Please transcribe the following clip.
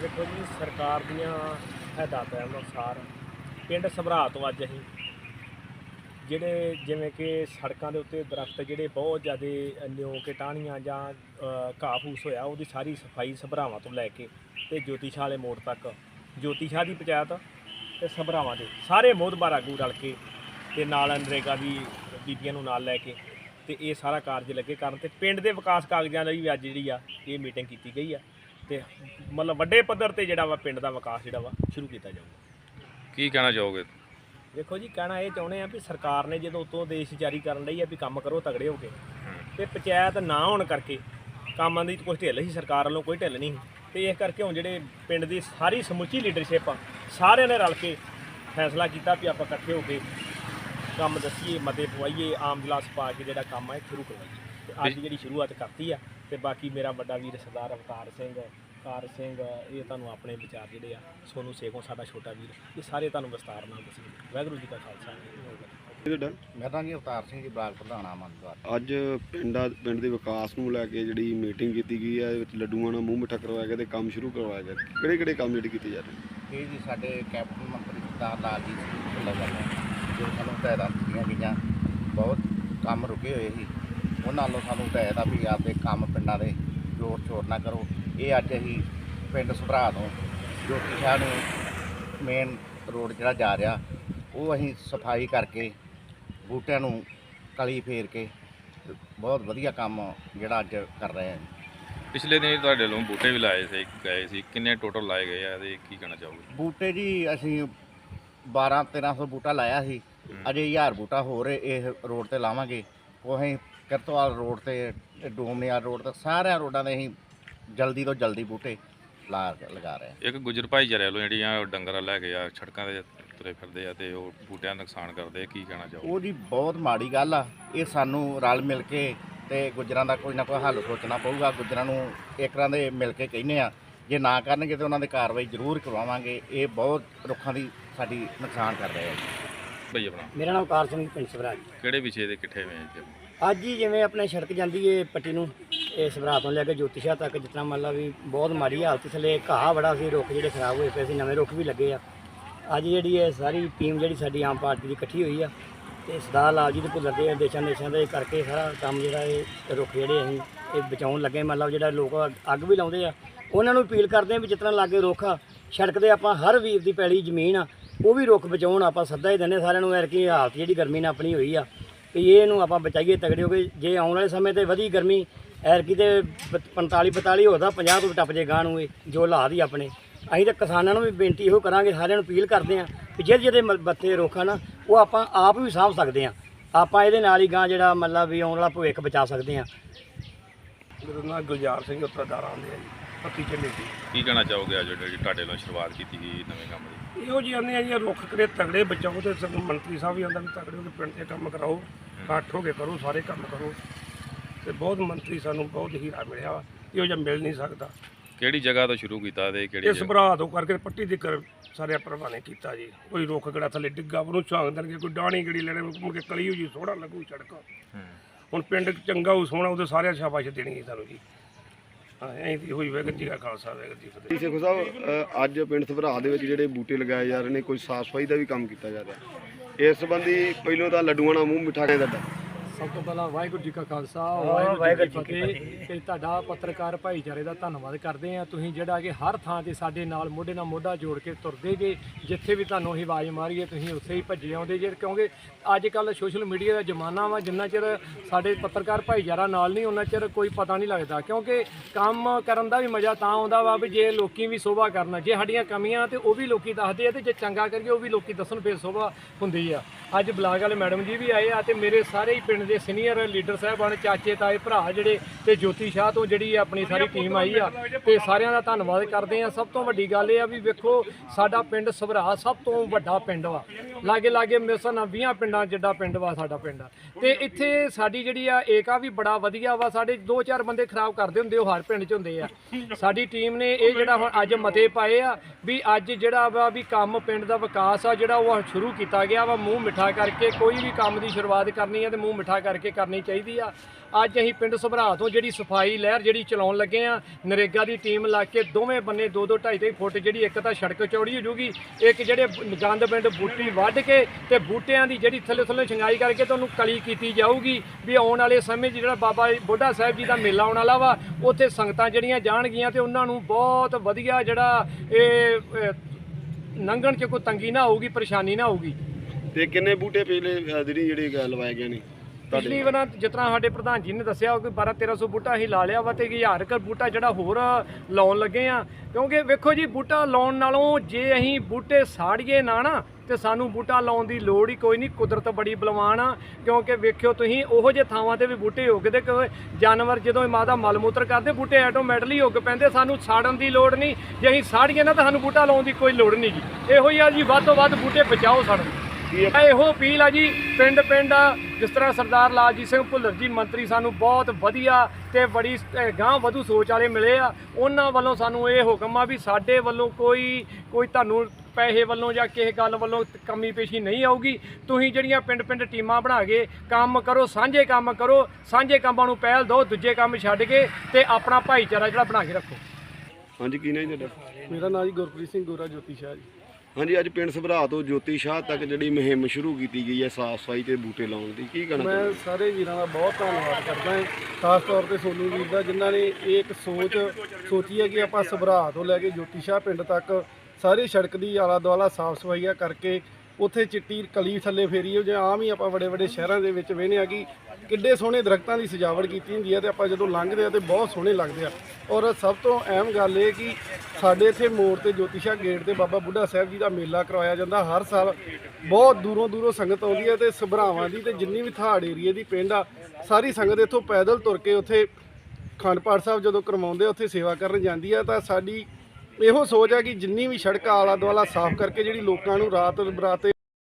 ਦੇਖੋ ਜੀ, ਸਰਕਾਰ ਦੀਆਂ ਹਦਾਇਤਾਂ ਅਨੁਸਾਰ ਪਿੰਡ ਸਭਰਾ ਤੋਂ ਅੱਜ ਅਸੀਂ ਜਿਹੜੇ ਜਿਵੇਂ ਕਿ ਸੜਕਾਂ ਦੇ ਉੱਤੇ ਦਰਖਤ ਜਿਹੜੇ ਬਹੁਤ ਜ਼ਿਆਦਾ ਨਿਉ ਕੇ ਟਾਹਣੀਆਂ ਜਾਂ ਘਾਹ ਫੂਸ ਹੋਇਆ, ਉਹਦੀ ਸਾਰੀ ਸਫ਼ਾਈ ਸਭਰਾਵਾਂ ਤੋਂ ਲੈ ਕੇ ਤੇ ਜੋਤੀਸ਼ਾਹ ਵਾਲੇ ਮੋੜ ਤੱਕ, ਜੋਤੀਸ਼ਾਹ ਦੀ ਪੰਚਾਇਤ ਤੇ ਸਭਰਾਵਾਂ ਦੇ, ਸਾਰੇ ਮੋਹਦਬਾਰ ਆਗੂ ਰਲ ਕੇ ਤੇ ਨਾਲ ਨਰੇਗਾ ਦੀ ਬੀਬੀਆਂ ਨੂੰ ਨਾਲ ਲੈ ਕੇ ਤੇ ਇਹ ਸਾਰਾ ਕਾਰਜ ਲੱਗੇ ਕਰਨ ਤੇ ਪਿੰਡ ਦੇ ਵਿਕਾਸ ਕਾਗਜ਼ਾਂ ਲਈ ਵੀ ਅੱਜ ਜਿਹੜੀ ਆ, ਇਹ ਮੀਟਿੰਗ ਕੀਤੀ ਗਈ ਆ। ਤੇ ਮਤਲਬ ਵੱਡੇ ਪੱਧਰ ਤੇ ਜਿਹੜਾ ਵਾ ਪਿੰਡ ਦਾ ਵਿਕਾਸ ਜਿਹੜਾ ਵਾ ਸ਼ੁਰੂ ਕੀਤਾ ਜਾਊਗਾ। ਕੀ ਕਹਿਣਾ ਚਾਹੋਗੇ? ਦੇਖੋ ਜੀ ਕਹਿਣਾ ਇਹ ਚਾਹੁੰਦੇ ਆ ਵੀ ਸਰਕਾਰ ਨੇ ਜਦੋਂ ਉਤੋਂ ਦੇਸ਼ ਜਾਰੀ ਕਰਨ ਲਈ ਆ ਵੀ ਕੰਮ ਕਰੋ ਤਗੜੇ ਹੋ ਕੇ ਤੇ ਪੰਚਾਇਤ ਨਾ ਹੋਣ ਕਰਕੇ ਕੰਮਾਂ ਦੀ ਕੁਝ ਢਿੱਲ ਸੀ ਸਰਕਾਰ ਵੱਲੋਂ ਕੋਈ ਢਿੱਲ ਨਹੀਂ। ਤੇ ਇਸ ਕਰਕੇ ਹੁਣ ਜਿਹੜੇ ਪਿੰਡ ਦੀ ਸਾਰੀ ਸਮੁੱਚੀ ਲੀਡਰਸ਼ਿਪ ਆ ਸਾਰਿਆਂ ਨੇ ਰਲ ਕੇ ਫੈਸਲਾ ਕੀਤਾ ਵੀ ਆਪਾਂ ਇਕੱਠੇ ਹੋ ਕੇ ਕੰਮ ਦੱਸੀਏ ਮਤੇ ਪਵਾਈਏ ਆਮ ਜਲਾਸ ਪਾ ਕੇ ਜਿਹੜਾ ਕੰਮ ਹੈ ਸ਼ੁਰੂ ਕਰਵਾਈਏ। ਤੇ ਅੱਜ ਜਿਹੜੀ ਸ਼ੁਰੂਆਤ ਕਰਤੀ ਆ ਤੇ ਬਾਕੀ ਮੇਰਾ ਵੱਡਾ ਵੀਰ ਸਰਦਾਰ ਅਵਤਾਰ ਸਿੰਘ ਕਾਰ ਸਿੰਘ ਇਹ ਤੁਹਾਨੂੰ ਆਪਣੇ ਵਿਚਾਰ ਜਿਹੜੇ ਆ ਸੋਨੂ ਸੇਖੋਂ ਸਾਡਾ ਛੋਟਾ ਵੀਰ ਇਹ ਸਾਰੇ ਤੁਹਾਨੂੰ ਵਿਸਤਾਰ ਨਾਲ ਦੱਸਣਗੇ। ਵਾਹਿਗੁਰੂ ਜੀ ਕਾ ਖਾਲਸਾ। ਮੈਂ ਤਾਂ ਜੀ ਅਵਤਾਰ ਸਿੰਘ ਜੀ ਬਲਾਕ ਪ੍ਰਧਾਨ ਆਮਨਦਾਰ ਅੱਜ ਪਿੰਡਾਂ ਪਿੰਡ ਦੇ ਵਿਕਾਸ ਨੂੰ ਲੈ ਕੇ ਜਿਹੜੀ ਮੀਟਿੰਗ ਕੀਤੀ ਗਈ ਹੈ ਇਹਦੇ ਵਿੱਚ ਲੱਡੂਆਂ ਨਾਲ ਮੂੰਹ ਮਿੱਠਾ ਕਰਵਾਇਆ ਗਿਆ ਤੇ ਕੰਮ ਸ਼ੁਰੂ ਕਰਵਾਇਆ ਗਿਆ। ਕਿਹੜੇ ਕਿਹੜੇ ਕੰਮ ਜਿਹੜੇ ਕੀਤੇ ਜਾ ਰਹੇ ਇਹ ਜੀ ਸਾਡੇ ਕੈਪਟਨ ਮੰਤਰੀ ਸਰਦਾਰ ਲਾਲਜੀਤ ਸਿੰਘ ਢਿੱਲੋਂ ਵੱਲੋਂ ਜੋ ਸਾਨੂੰ ਹਦਾਇਤਾਂ ਦਿੱਤੀਆਂ ਗਈਆਂ ਬਹੁਤ ਕੰਮ ਰੁਕੇ ਹੋਏ ਸੀ। ਉਹਨਾਂ ਵੱਲੋਂ ਸਾਨੂੰ ਹਦਾਇਤ ਆ ਵੀ ਆਪਦੇ ਕੰਮ ਪਿੰਡਾਂ ਦੇ ਜੋਰ ਛੋੜ ਨਾ ਕਰੋ। ਇਹ ਅੱਜ ਅਸੀਂ ਪਿੰਡ ਸੁਭਰਾ ਤੋਂ ਜੋਤੀ ਸ਼ਾਹ ਨੂੰ ਮੇਨ ਰੋਡ ਜਿਹੜਾ ਜਾ ਰਿਹਾ ਉਹ ਅਸੀਂ ਸਫ਼ਾਈ ਕਰਕੇ ਬੂਟਿਆਂ ਨੂੰ ਕਲੀ ਫੇਰ ਕੇ ਬਹੁਤ ਵਧੀਆ ਕੰਮ ਜਿਹੜਾ ਅੱਜ ਕਰ ਰਹੇ ਹਾਂ। ਪਿਛਲੇ ਦਿਨ ਤੁਹਾਡੇ ਵੱਲੋਂ ਬੂਟੇ ਵੀ ਲਾਏ ਸੀ ਗਏ ਸੀ। ਕਿੰਨੇ ਟੋਟਲ ਲਾਏ ਗਏ ਆ ਇਹਦੇ ਕੀ ਕਹਿਣਾ ਚਾਹੋਗੇ? ਬੂਟੇ ਜੀ ਅਸੀਂ 12 1300 ਬੂਟਾ ਲਾਇਆ ਸੀ। ਅਜੇ 1000 ਬੂਟਾ ਹੋਰ ਇਹ ਰੋਡ ਤੇ ਲਾਵਾਂਗੇ। ਉਹ ਅਸੀਂ ਕਰਤਵਾਲ ਰੋਡ ਤੇ ਡੋਮਨਿਆਰ ਰੋਡ ਤੇ ਸਾਰਿਆਂ ਰੋਡਾਂ ਤੇ ਅਸੀਂ ਜਲਦੀ ਤੋਂ ਜਲਦੀ ਬੂਟੇ ਲਾ ਲਗਾ ਰਹੇ ਹਾਂ ਇੱਕ ਗੁਜਰ ਭਾਈਚਾਰੇ ਵੱਲੋਂ ਜਿਹੜੀਆਂ ਡੰਗਰ ਲੈ ਕੇ ਆ ਸੜਕਾਂ ਤੇ ਤੁਰੇ ਫਿਰਦੇ ਆ ਤੇ ਉਹ ਬੂਟਿਆਂ ਦਾ ਨੁਕਸਾਨ ਕਰਦੇ ਆ ਕੀ ਕਹਿਣਾ ਚਾਹੋਗੇ? ਉਹ ਜੀ ਬਹੁਤ ਮਾੜੀ ਗੱਲ ਆ। ਇਹ ਸਾਨੂੰ ਰਲ ਮਿਲ ਕੇ ਤੇ ਗੁੱਜਰਾਂ ਦਾ ਕੋਈ ਨਾ ਕੋਈ ਹੱਲ ਸੋਚਣਾ ਪਊਗਾ। ਗੁੱਜਰਾਂ ਨੂੰ ਇੱਕ ਤਰ੍ਹਾਂ ਦੇ ਮਿਲ ਕੇ ਕਹਿੰਦੇ ਆ ਜੇ ਨਾ ਕਰਨਗੇ ਤੇ ਉਹਨਾਂ ਦੇ ਕਾਰਵਾਈ ਜ਼ਰੂਰ ਕਰਵਾਵਾਂਗੇ। ਇਹ ਬਹੁਤ ਰੁੱਖਾਂ ਦੀ ਸਾਡੀ ਨੁਕਸਾਨ ਕਰ ਰਹੇ ਆ ਜੀ। ਭਾਈ ਆਪਣਾ? ਮੇਰਾ ਨਾਮ ਕਾਰ ਸਿੰਘ ਪਿੰਡ ਸਵਰਾਜ। ਕਿਹੜੇ ਵਿਸ਼ੇ ਦੇ ਹੋਏ ਇੱਥੇ? ਅੱਜ ਹੀ ਜਿਵੇਂ ਆਪਣੇ ਸੜਕ ਜਾਂਦੀ ਏ ਪੱਟੀ ਨੂੰ, ਇਹ ਸਵਰਾਜ ਤੋਂ ਲੈ ਕੇ ਜੋਤੀਸ਼ਾ ਤੱਕ, ਜਿਤਨਾ ਮਤਲਬ ਵੀ ਬਹੁਤ ਮਾੜੀ ਹਾਲਤ ਥੱਲੇ ਘਾਹ ਬੜਾ ਸੀ, ਰੁੱਖ ਜਿਹੜੇ ਖਰਾਬ ਹੋਏ ਪਏ ਸੀ, ਨਵੇਂ ਰੁੱਖ ਵੀ ਲੱਗੇ ਆ। ਅੱਜ ਜਿਹੜੀ ਇਹ ਸਾਰੀ ਟੀਮ ਜਿਹੜੀ ਸਾਡੀ ਆਮ ਪਾਰਟੀ ਦੀ ਇਕੱਠੀ ਹੋਈ ਆ, ਤੇ ਸਰਦਾਰ ਲਾਲ ਜੀ ਦੇ ਭੁੱਲਰ ਦੇ ਦੇਸ਼ਾਂ ਦੇਸ਼ਾਂ ਦੇ ਕਰਕੇ ਸਾਰਾ ਕੰਮ ਜਿਹੜਾ ਇਹ ਰੁੱਖ ਜਿਹੜੇ ਅਸੀਂ ਇਹ ਬਚਾਉਣ ਲੱਗੇ ਮਤਲਬ ਜਿਹੜਾ ਲੋਕ ਅੱਗ ਵੀ ਲਾਉਂਦੇ ਆ, ਉਹਨਾਂ ਨੂੰ ਅਪੀਲ ਕਰਦੇ ਆ ਵੀ ਜਿਤਨਾ ਲਾਗੇ ਰੁੱਖ ਆ, ਸੜਕ ਦੇ ਆਪਾਂ ਹਰ ਵੀਰ ਦੀ ਪੈਲੀ ਜ਼ਮੀਨ ਆ, ਉਹ ਵੀ ਰੁੱਖ ਬਚਾਉਣ, ਆਪਾਂ ਸੱਦਾ ਹੀ ਦਿੰਦੇ ਸਾਰਿਆਂ ਨੂੰ ਐਰ ਕੀ ਹਾਲਤ ਜਿਹੜੀ ਗਰਮੀ ਨਾਲ ਆਪਣੀ ਹੋਈ ਆ। ਵੀ ਇਹਨੂੰ ਆਪਾਂ ਬਚਾਈਏ ਤਗੜੇ ਹੋ ਕੇ ਜੇ ਆਉਣ ਵਾਲੇ ਸਮੇਂ ਤੇ ਵਧੀ ਗਰਮੀ ਐਰਕੀ ਤੇ 45 45 ਹੋਦਾ 50 ਤੋਂ ਵੀ ਟੱਪ ਜੇ ਗਾਂ ਨੂੰ ਇਹ ਜੋ ਹਾਲਾਤ ਹੀ ਆਪਣੇ। ਅਸੀਂ ਤਾਂ ਕਿਸਾਨਾਂ ਨੂੰ ਵੀ ਬੇਨਤੀ ਇਹੋ ਕਰਾਂਗੇ ਸਾਰਿਆਂ ਨੂੰ ਅਪੀਲ ਕਰਦੇ ਆਂ ਕਿ ਜਿਹੜੇ ਜਿਹੜੇ ਬੱਤੇ ਰੋਖਾ ਨਾ ਉਹ ਆਪਾਂ ਆਪ ਵੀ ਸਾਂਭ ਸਕਦੇ ਆਂ। ਆਪਾਂ ਇਹਦੇ ਨਾਲ ਹੀ ਗਾਂ ਜਿਹੜਾ ਮਤਲਬ ਵੀ ਆਉਣ ਵਾਲਾ ਭਵਿੱਖ ਬਚਾ ਸਕਦੇ ਆਂ। ਮੇਰਾ ਨਾਮ ਗੁਲਜ਼ਾਰ ਸਿੰਘ ਉੱਤਰਦਾਰਾਂ ਦੇ ਆ ਜੀ ਪੱਤੀ ਚੱਲੇ ਜੀ। ਕੀ ਕਹਿਣਾ ਚਾਹੋਗੇ ਅੱਜ ਜਿਹੜੀ ਤੁਹਾਡੇ ਵੱਲੋਂ ਸ਼ੁਰੂਆਤ ਕੀਤੀ ਗਈ ਨਵੇਂ ਕੰਮ ਦੀ? ਇਹੋ ਜਿਹੇ ਆਉਂਦੇ ਆ ਜੀ ਰੁੱਖ ਕਰੇ ਤਗੜੇ ਬਚਾਓ ਤੇ ਮੰਤਰੀ ਸਾਹਿਬ ਵੀ ਆਉਂਦਾ ਵੀ ਤਗੜੇ ਹੋ ਕੇ ਪਿੰਡ 'ਚ ਕੰਮ ਕਰਾਓ। ਇਕੱਠ ਹੋ ਕੇ ਕਰੋ ਸਾਰੇ ਕੰਮ ਕਰੋ। ਤੇ ਬਹੁਤ ਮੰਤਰੀ ਸਾਨੂੰ ਬਹੁਤ ਹੀਰਾ ਮਿਲਿਆ ਵਾ ਇਹੋ ਜਿਹਾ ਮਿਲ ਨਹੀਂ ਸਕਦਾ। ਕਿਹੜੀ ਜਗ੍ਹਾ ਤੋਂ ਸ਼ੁਰੂ ਕੀਤਾ ਤੇ ਕਿਹੜੀ ਇਸ ਜਗ੍ਹਾ? ਭਰਾ ਤੋਂ ਕਰਕੇ ਪੱਟੀ ਦੇ ਕਰ ਸਾਰੇ ਪ੍ਰਵਾਨੇ ਕੀਤਾ ਜੀ। ਕੋਈ ਰੁੱਖ ਕਿਹੜਾ ਥੱਲੇ ਡਿੱਗਾ ਉਹਨੂੰ ਝਾਂਗ ਦੇਣਗੇ ਕੋਈ ਡਾਣੀ ਕਿਹੜੀ ਲੈਣੇ ਮੁੜ ਕੇ ਕਲੀ ਹੋ ਜੀ ਸੋਹਣਾ ਲੱਗੂ ਸੜਕ। ਹੁਣ ਪਿੰਡ ਚੰਗਾ ਹੋ ਸੋਹਣਾ ਉਹਦੇ ਸਾਰੇ ਸ਼ਾਬਾਸ਼ ਦੇਣਗੇ ਸਾਨੂੰ ਜੀ। ਹਾਂ ਐਂ ਦੀ ਹੋਈ ਵੈਗਨ ਜੀ ਦਾ ਖਾਲਸਾ ਵੈਗਨ ਜੀ ਫਤਿਹ। ਜੀ ਸੇਖੋ ਸਾਹਿਬ ਅ, ਅੱਜ ਪਿੰਡ ਸਭਰਾ ਦੇ ਵਿੱਚ ਜਿਹੜੇ ਬੂਟੇ ਲਗਾਏ ਜਾ ਰਹੇ ਨੇ ਕੋਈ ਸਾਫ਼ ਸਫ਼ਾਈ ਦਾ ਵੀ ਕੰਮ ਕੀਤਾ ਜਾ ਰਿਹਾ? ਇਸ ਸੰਬੰਧੀ ਪਹਿਲੋਂ ਤਾਂ ਲੱਡੂਆਂ ਨਾਲ ਮੂੰਹ ਮਿੱਠਾ ਕਹਿੰਦਾ ਤੁਹਾਡਾ ਸਭ ਤੋਂ ਪਹਿਲਾਂ ਵਾਹਿਗੁਰੂ ਜੀ ਕਾ ਖਾਲਸਾ ਵਾਹਿਗੁਰੂ ਜੀ ਕੀ ਫਤਿਹ। ਤੇ ਤੁਹਾਡਾ ਪੱਤਰਕਾਰ ਭਾਈਚਾਰੇ ਦਾ ਧੰਨਵਾਦ ਕਰਦੇ ਆ ਤੁਸੀਂ ਜਿਹੜਾ ਕਿ ਹਰ ਥਾਂ ਤੇ ਸਾਡੇ ਨਾਲ ਮੋਢੇ ਨਾਲ ਮੋਢਾ ਜੋੜ ਕੇ ਤੁਰਦੇ ਜੇ ਜਿੱਥੇ ਵੀ ਤੁਹਾਨੂੰ ਅਸੀਂ ਆਵਾਜ਼ ਮਾਰੀਏ ਤੁਸੀਂ ਉੱਥੇ ਹੀ ਭੱਜੇ ਆਉਂਦੇ ਜੇ। ਕਿਉਂਕਿ ਅੱਜ ਕੱਲ ਸੋਸ਼ਲ ਮੀਡੀਆ ਦਾ ਜ਼ਮਾਨਾ ਵਾ ਜਿੰਨਾ ਚਿਰ ਸਾਡੇ ਪੱਤਰਕਾਰ ਭਾਈਚਾਰਾ ਨਾਲ ਨਹੀਂ ਉਹਨਾਂ ਚਿਰ ਕੋਈ ਪਤਾ ਨਹੀਂ ਲੱਗਦਾ। ਕਿਉਂਕਿ ਕੰਮ ਕਰਨ ਦਾ ਵੀ ਮਜ਼ਾ ਤਾਂ ਆਉਂਦਾ ਵਾ ਵੀ ਜੇ ਲੋਕੀ ਵੀ ਸੋਭਾ ਕਰਨ। ਜੇ ਸਾਡੀਆਂ ਕਮੀਆਂ ਤੇ ਉਹ ਵੀ ਲੋਕੀ ਦੱਸਦੇ ਆ ਤੇ ਜੇ ਚੰਗਾ ਕਰੀਏ ਉਹ ਵੀ ਲੋਕੀ ਦੱਸਣ ਫੇਰ ਸੋਭਾ ਹੁੰਦੀ ਆ। ਅੱਜ ਬਲਾਕ ਵਾਲੇ ਮੈਡਮ ਜੀ ਵੀ ਆਏ ਆ ਤੇ ਮੇਰੇ ਸਾਰੇ ਹੀ ਪਿੰਡ ਦੇ ਸੀਨੀਅਰ ਲੀਡਰ ਸਾਹਿਬਾਨ ਚਾਚੇ ਤਾਏ ਭਰਾ ਜਿਹੜੇ ਤੇ ਜੋਤੀ ਸ਼ਾਹ ਤੋਂ ਜਿਹੜੀ ਆਪਣੀ ਸਾਰੀ ਟੀਮ ਆਈ ਆ ਤੇ ਸਾਰਿਆਂ ਦਾ ਧੰਨਵਾਦ ਕਰਦੇ ਆ ਸਭ ਤੋਂ ਵੱਡੀ ਗੱਲ ਇਹ ਆ ਵੀ ਵੇਖੋ ਸਾਡਾ ਪਿੰਡ ਸਭਰਾ ਸਭ ਤੋਂ ਵੱਡਾ ਪਿੰਡ ਵਾ। ਲਾਗੇ ਲਾਗੇ ਮੇਰੇ ਨਾਲ 20 ਪਿੰਡਾਂ ਜਿੱਡਾ ਪਿੰਡ ਵਾ ਸਾਡਾ ਪਿੰਡ। ਤੇ ਇੱਥੇ ਸਾਡੀ ਜਿਹੜੀ ਆ ਏਕਾ ਵੀ ਬੜਾ ਵਧੀਆ ਵਾ। ਸਾਡੇ ਦੋ ਚਾਰ ਬੰਦੇ ਖਰਾਬ ਕਰਦੇ ਹੁੰਦੇ ਉਹ ਹਰ ਪਿੰਡ 'ਚ ਹੁੰਦੇ ਆ। ਸਾਡੀ ਟੀਮ ਨੇ ਇਹ ਜਿਹੜਾ ਹੁਣ ਅੱਜ ਮਤੇ ਪਾਏ ਆ ਵੀ ਅੱਜ ਜਿਹੜਾ ਵਾ ਵੀ ਕੰਮ ਪਿੰਡ ਦਾ ਵਿਕਾਸ ਆ ਜਿਹੜਾ ਉਹ ਸ਼ੁਰੂ ਕੀਤਾ ਗਿਆ ਵਾ। ਮੂੰਹ ਮਿੱਠਾ ਕਰਕੇ ਕੋਈ ਵੀ ਕੰਮ ਦੀ ਸ਼ੁਰੂਆਤ ਕਰਨੀ ਹੈ ਤੇ ਮੂੰਹ ਮਿੱਠਾ ਇਕੱਠਾ ਕਰਕੇ ਕਰਨੀ ਚਾਹੀਦੀ ਆ। ਅੱਜ ਅਸੀਂ ਪਿੰਡ ਸੁਭਰਾ ਤੋਂ ਜਿਹੜੀ ਸਫ਼ਾਈ ਲਹਿਰ ਜਿਹੜੀ ਚਲਾਉਣ ਲੱਗੇ ਆ, ਨਰੇਗਾ ਦੀ ਟੀਮ ਲਾ ਕੇ ਦੋਵੇਂ ਬੰਨੇ 2 2 2.5 ਫੁੱਟ ਜਿਹੜੀ ਇੱਕ ਤਾਂ ਸੜਕ ਚੌੜੀ ਹੋ ਜੂਗੀ, ਇੱਕ ਜਿਹੜੇ ਗੰਦ ਪਿੰਡ ਬੂਟੀ ਵੱਢ ਕੇ ਤੇ ਬੂਟਿਆਂ ਦੀ ਜਿਹੜੀ ਥੱਲੇ ਥੱਲੇ ਛੰਗਾਈ ਕਰਕੇ ਤੁਹਾਨੂੰ ਕਲੀ ਕੀਤੀ ਜਾਊਗੀ ਵੀ ਆਉਣ ਵਾਲੇ ਸਮੇਂ 'ਚ ਜਿਹੜਾ ਬਾਬਾ ਬੁੱਢਾ ਸਾਹਿਬ ਜੀ ਦਾ ਮੇਲਾ ਆਉਣ ਵਾਲਾ ਵਾ, ਉੱਥੇ ਸੰਗਤਾਂ ਜਿਹੜੀਆਂ ਜਾਣਗੀਆਂ ਤੇ ਉਹਨਾਂ ਨੂੰ ਬਹੁਤ ਵਧੀਆ ਜਿਹੜਾ ਇਹ ਲੰਘਣ 'ਚ ਕੋਈ ਤੰਗੀ ਨਾ ਹੋਊਗੀ ਪਰੇਸ਼ਾਨੀ ਨਾ ਹੋਊਗੀ ਤੇ ਕਿੰਨੇ ਬੂਟੇ ਪਿਛਲੇ ਜਿਹੜੀ ਜਿਹੜੇ ਲਵਾਏ ਗਏ ਨੇ? ਪਿਛਲੀ ਵਾਰ ਤਰ੍ਹਾਂ ਸਾਡੇ ਪ੍ਰਧਾਨ ਜੀ ਨੇ ਦੱਸਿਆ ਕਿ 12 1300 ਬੂਟਾ ਅਸੀਂ ਲਾ ਲਿਆ ਵਾ ਤੇ 1000 ਕਰ ਬੂਟਾ ਜਿਹੜਾ ਹੋਰ ਲਾਉਣ ਲੱਗੇ ਆ। ਕਿਉਂਕਿ ਵੇਖੋ ਜੀ ਬੂਟਾ ਲਾਉਣ ਨਾਲੋਂ ਜੇ ਅਸੀਂ ਬੂਟੇ ਸਾੜੀਏ ਨਾ ਨਾ ਤੇ ਸਾਨੂੰ ਬੂਟਾ ਲਾਉਣ ਦੀ ਲੋੜ ਹੀ ਕੋਈ ਨਹੀਂ ਕੁਦਰਤ ਬੜੀ ਬਲਵਾਨ ਆ। ਕਿਉਂਕਿ ਵੇਖਿਓ ਤੁਸੀਂ ਉਹੋ ਜਿਹੇ ਥਾਵਾਂ ਤੇ ਵੀ ਬੂਟੇ ਉੱਗਦੇ ਕਿ ਜਾਨਵਰ ਜਦੋਂ ਮਾਦਾ ਮਲ ਮੂਤਰ ਕਰਦੇ ਬੂਟੇ ਆਟੋਮੈਟਿਕਲੀ ਉੱਗ ਪੈਂਦੇ ਸਾਨੂੰ ਸਾੜਨ ਦੀ ਲੋੜ ਨਹੀਂ। ਜੇ ਅਸੀਂ ਸਾੜੀਏ ਨਾ ਤਾਂ ਸਾਨੂੰ ਬੂਟਾ ਲਾਉਣ ਦੀ ਕੋਈ ਲੋੜ ਨਹੀਂ ਜੀ ਇਹੋ ਹੀ ਆ ਜੀ ਵੱਧ ਤੋਂ ਵੱਧ ਬੂਟੇ ਬਚਾਓ ਸਾੜਨ ਇਹੋ ਅਪੀਲ ਆ ਜੀ ਪਿੰਡ ਪਿੰਡ ਜਿਸ ਤਰ੍ਹਾਂ ਸਰਦਾਰ ਲਾਲਜੀਤ ਸਿੰਘ ਭੁੱਲਰ ਜੀ ਮੰਤਰੀ ਸਾਨੂੰ ਬਹੁਤ ਵਧੀਆ ਤੇ ਬੜੀ ਗਾਂ ਵਧੂ ਸੋਚ ਵਾਲੇ ਮਿਲੇ ਆ। ਉਹਨਾਂ ਵੱਲੋਂ ਸਾਨੂੰ ਇਹ ਹੁਕਮ ਆ ਵੀ ਸਾਡੇ ਵੱਲੋਂ ਕੋਈ ਕੋਈ ਤੁਹਾਨੂੰ ਪੈਸੇ ਵੱਲੋਂ ਜਾਂ ਕਿਸੇ ਗੱਲ ਵੱਲੋਂ ਕਮੀ ਪੇਸ਼ੀ ਨਹੀਂ ਆਊਗੀ। ਤੁਸੀਂ ਜਿਹੜੀਆਂ ਪਿੰਡ ਪਿੰਡ ਟੀਮਾਂ ਬਣਾ ਕੇ ਕੰਮ ਕਰੋ ਸਾਂਝੇ ਕੰਮ ਕਰੋ ਸਾਂਝੇ ਕੰਮਾਂ ਨੂੰ ਪਹਿਲ ਦਿਓ ਦੂਜੇ ਕੰਮ ਛੱਡ ਕੇ ਤੇ ਆਪਣਾ ਭਾਈਚਾਰਾ ਜਿਹੜਾ ਬਣਾ ਕੇ ਰੱਖੋ। ਹਾਂਜੀ ਕੀ ਨਾਮ ਜੀ ਤੁਹਾਡਾ? ਮੇਰਾ ਨਾਮ ਜੀ ਗੁਰਪ੍ਰੀਤ ਸਿੰਘ ਗੋਰਾ ਜੋਤੀ ਸ਼ਾਹ ਜੀ। ਹਾਂਜੀ ਅੱਜ ਪਿੰਡ ਸਭਰਾ ਤੋਂ ਜੋਤੀ ਸ਼ਾਹ ਤੱਕ ਜਿਹੜੀ ਮੁਹਿੰਮ ਸ਼ੁਰੂ ਕੀਤੀ ਗਈ ਹੈ ਸਾਫ਼ ਸਫ਼ਾਈ ਤੇ ਬੂਟੇ ਲਾਉਣ ਦੀ। ਕੀ ਕਹਿਣਾ ਮੈਂ ਸਾਰੇ ਵੀਰਾਂ ਦਾ ਬਹੁਤ ਧੰਨਵਾਦ ਕਰਦਾ ਹਾਂ। ਖਾਸ ਤੌਰ ਤੇ ਸੋਨੂ ਵੀਰ ਦਾ ਜਿਨ੍ਹਾਂ ਨੇ ਇਹ ਇੱਕ ਸੋਚ ਸੋਚੀ ਹੈ ਕਿ ਆਪਾਂ ਸਭਰਾ ਤੋਂ ਲੈ ਕੇ ਜੋਤੀ ਸ਼ਾਹ ਪਿੰਡ ਤੱਕ ਸਾਰੀ ਸੜਕ ਦੀ ਆਲਾ ਦੁਆਲਾ ਸਾਫ਼ ਸਫਾਈਆ ਕਰਕੇ ਉੱਥੇ ਚਿੱਟੀ ਕਲੀ ਥੱਲੇ ਫੇਰੀਏ ਜੇ ਆਮ ਹੀ ਆਪਾਂ ਵੱਡੇ ਵੱਡੇ ਸ਼ਹਿਰਾਂ ਦੇ ਵਿੱਚ ਵੇਖਦੇ ਆ ਕਿ ਕਿੱਡੇ ਸੋਹਣੇ ਦਰਖਤਾਂ ਦੀ ਸਜਾਵਟ ਕੀਤੀ ਹੁੰਦੀ ਹੈ ਤੇ ਆਪਾਂ ਜਦੋਂ ਲੰਘਦੇ ਆ ਤੇ ਬਹੁਤ ਸੋਹਣੇ ਲੱਗਦੇ ਆ। ਔਰ ਸਭ ਤੋਂ ਅਹਿਮ ਗੱਲ ਇਹ ਕਿ ਸਾਡੇ ਇੱਥੇ ਮੋੜ ਤੇ ਜੋਤੀਸ਼ਾ ਗੇਟ ਤੇ ਬਾਬਾ ਬੁੱਢਾ ਸਾਹਿਬ ਜੀ ਦਾ ਮੇਲਾ ਕਰਵਾਇਆ ਜਾਂਦਾ। ਹਰ ਸਾਲ ਬਹੁਤ ਦੂਰੋਂ ਦੂਰੋਂ ਸੰਗਤ ਆਉਂਦੀ ਹੈ ਤੇ ਸਭਰਾਵਾਂ ਦੀ ਤੇ ਜਿੰਨੀ ਵੀ ਥਾੜ ਏਰੀਏ ਦੀ ਪਿੰਡ ਆ, ਸਾਰੀ ਸੰਗਤ ਇੱਥੋਂ ਪੈਦਲ ਤੁਰ ਕੇ ਉੱਥੇ ਅਖੰਡ ਪਾਠ ਸਾਹਿਬ ਜਦੋਂ ਕਰਵਾਉਂਦੇ ਉੱਥੇ ਸੇਵਾ ਕਰਨ ਜਾਂਦੀ ਆ। ਤਾਂ ਸਾਡੀ ਇਹੋ ਸੋਚ ਹੈ ਕਿ ਜਿੰਨੀ ਵੀ ਸੜਕ ਆਲਾ ਦੁਆਲਾ ਸਾਫ਼ ਕਰਕੇ ਜਿਹੜੀ ਲੋਕਾਂ ਨੂੰ ਰਾਤ ਬਰਾਤੇ